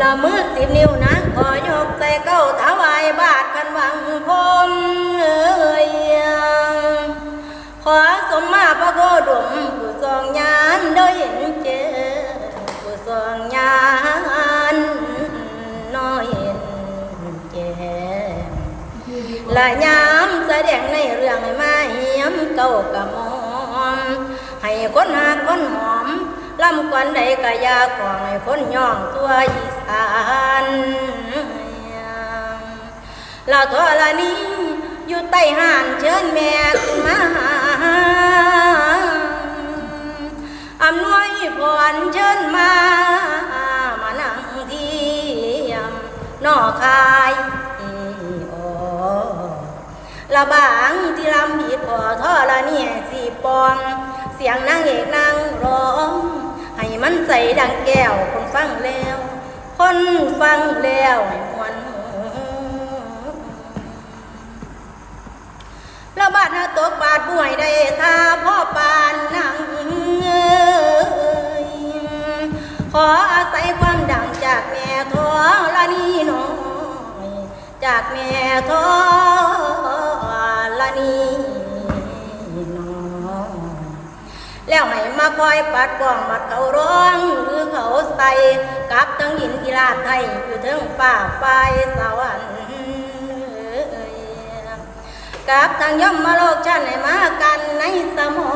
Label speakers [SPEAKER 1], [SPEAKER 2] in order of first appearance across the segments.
[SPEAKER 1] ละมือสิบนิ้วนะขอยกใส่เก้าถวายบาทกันวังพมเอ้ยขอสมมาพระโคดมผู้ทรงญาณได้เห็นเจผู้ทรงญาณน้อยเห็นเจละยามแสดงในเรื่องให้มาเหียมเก้ากระมอมให้คนหาคนหอม ลำกวนใดกะยาของให้คนย่องตัวอีสานเราตัวละนี้อยู่ใต้ห่านเชิญแม่ขึ้นมาอำนวยพรเชิญมา มานั่งเทียมนอคายโอละบางที่ลำผิดพอทอละเนี่ยสีปอง เสียงนางเอกนางร้อง มันใจดังแก้ว คนฟังแล้ว คนฟังแล้วให้มวนหูละบาดหาตกบาดป่วยได้ทาพ่อปานนางขออาศัยความดังจากแม่ท้องละนี่น้อย จากแม่ทอละนี่ แล้วให้มาคอยปัดป้องบัดเขาร้องหรือเขาใส่กับทั้งหินกีฬาไทยอยู่ทั้งฝ่าไฟสวรรค์กับทางย่อมมาโลกชันให้มากันในสมอ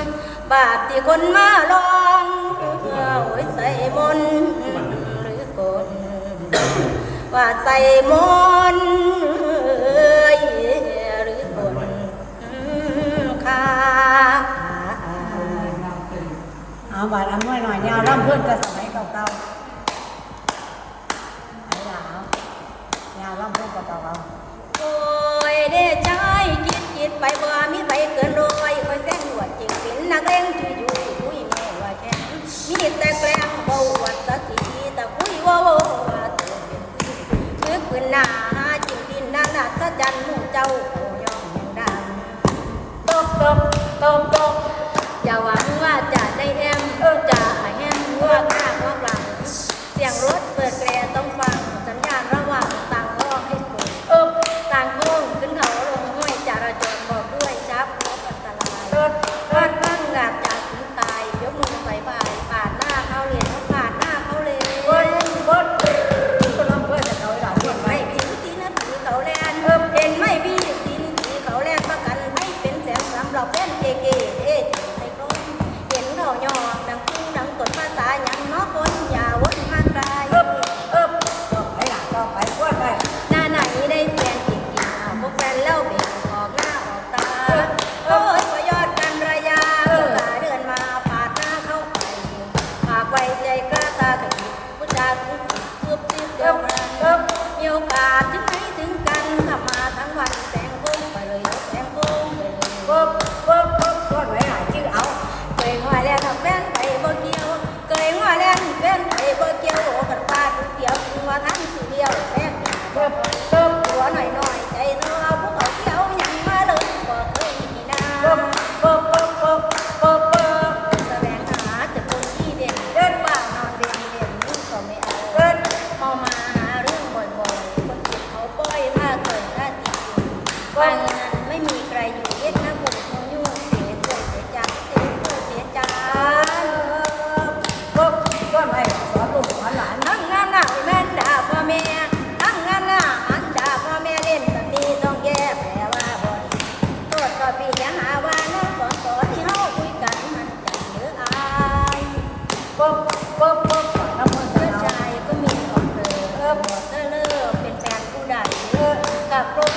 [SPEAKER 1] ง บาปที่คนมาลองเอาไว้ใส่มนหรือกลว่าใส่มน เอา
[SPEAKER 2] บาดอำนวยหน่อยเนี่ยเอาร่ำเพื่อนแต่สมัยเก่าๆไอ้หลาวเนี่ยเอาร่ำเพื่อนเก่าๆเอา
[SPEAKER 1] โอ้ยเด้ใจคิดคิดไปบ่มีไปเกินร้อยคอยแซงหัวจริงเป็นนักเลงจุยจุยคุยแม่ว่าแค่มีแต่แกล้งเบาวัดตะทีแต่คุยว่าว่าว่าตัวเป็นคือปืนหน้าหาจริงดินนั่นน่ะถ้าจันหมู่เจ้าโอยองยังดังตบตบตบ หรั อยู่บางงาน
[SPEAKER 2] ไม่
[SPEAKER 1] มีใครอยู่เย็ดน้าบุญเขายุ่งเสียเกิดเสียใจเสียเกิดเสียจัง
[SPEAKER 2] เบิ้ลกวนไปสอนลูกสอนหลาน
[SPEAKER 1] ทั้งงานหน้าแม่นด่าพ่อแม่ทั้งงานหน้าอันด่าพ่อแม่เล่นสติต้องแก้แปลว่าบ่ดีโทษก็พี่อย่าหาว่าน้องสอนสอนที่เฮาคุยกันมันจะเหลืออาย
[SPEAKER 2] เบิ้ลเบิ้ลเบิ้ลน้ำมัน
[SPEAKER 1] เพื่อใจก็มีของเธอเออหมดเออเลิกเป็นแฟนผู้ใดเออกับรถ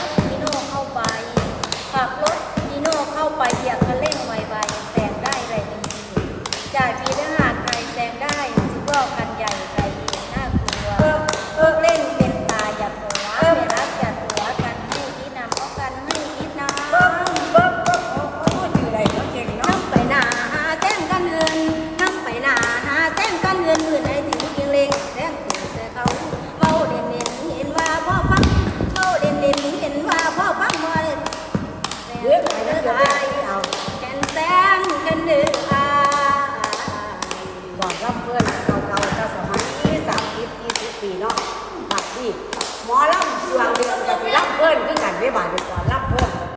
[SPEAKER 1] ห